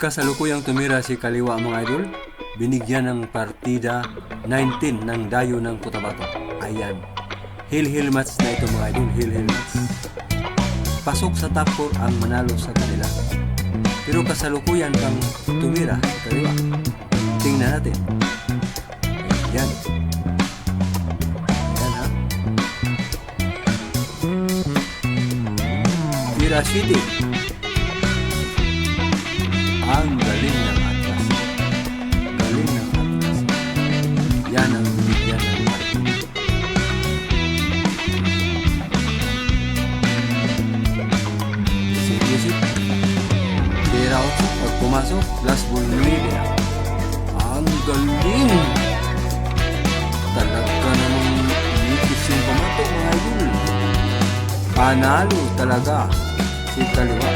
Kasalukuyang tumira si Kaliwa mga idol, binigyan ng partida 19 ng dayo ng Cotabato. Ayan. Hill-hill match na ito mga idol, hill-hill match. Pasok sa top 4 ang manalo sa kanila. Pero kasalukuyan kang tumira si Kaliwa. Tingnan natin. Ayan. Ayan ha. Tira City. Out. Pag pumasok, last ball media. Ang galing! Talaga namang nipis yung pamato mga idol. Panalo talaga si Kaliwa.